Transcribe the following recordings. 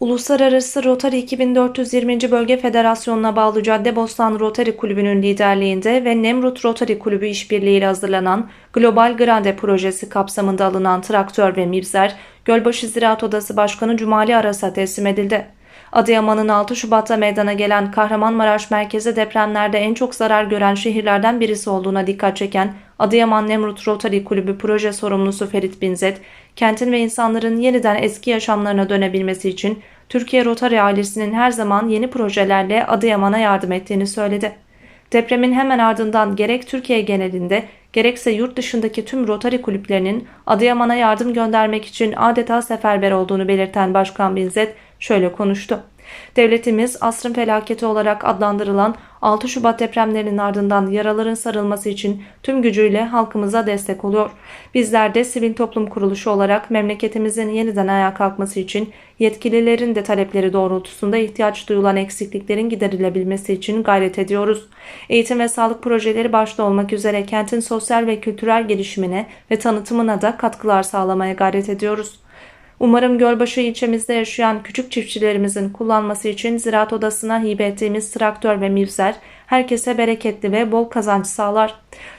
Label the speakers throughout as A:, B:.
A: Uluslararası Rotary 2420. Bölge Federasyonu'na bağlı Caddebostan Rotary Kulübü'nün liderliğinde ve Nemrut Rotary Kulübü işbirliğiyle hazırlanan Global Grande projesi kapsamında alınan traktör ve mibzer, Gölbaşı Ziraat Odası Başkanı Cumali Aras'a teslim edildi. Adıyaman'ın 6 Şubat'ta meydana gelen Kahramanmaraş merkezi depremlerde en çok zarar gören şehirlerden birisi olduğuna dikkat çeken Adıyaman Nemrut Rotary Kulübü proje sorumlusu Ferit Binzet, kentin ve insanların yeniden eski yaşamlarına dönebilmesi için Türkiye Rotary ailesinin her zaman yeni projelerle Adıyaman'a yardım ettiğini söyledi. Depremin hemen ardından gerek Türkiye genelinde gerekse yurt dışındaki tüm Rotary kulüplerinin Adıyaman'a yardım göndermek için adeta seferber olduğunu belirten Başkan Binzet şöyle konuştu. Devletimiz asrın felaketi olarak adlandırılan 6 Şubat depremlerinin ardından yaraların sarılması için tüm gücüyle halkımıza destek oluyor. Bizler de sivil toplum kuruluşu olarak memleketimizin yeniden ayağa kalkması için yetkililerin de talepleri doğrultusunda ihtiyaç duyulan eksikliklerin giderilebilmesi için gayret ediyoruz. Eğitim ve sağlık projeleri başta olmak üzere kentin sosyal ve kültürel gelişimine ve tanıtımına da katkılar sağlamaya gayret ediyoruz. Umarım Gölbaşı ilçemizde yaşayan küçük çiftçilerimizin kullanması için Ziraat Odası'na hibe ettiğimiz traktör ve mivzer herkese bereketli ve bol kazanç sağlar.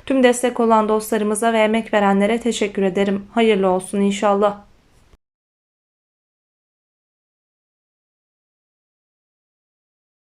A: Tüm destek olan dostlarımıza ve emek verenlere teşekkür ederim. Hayırlı olsun inşallah.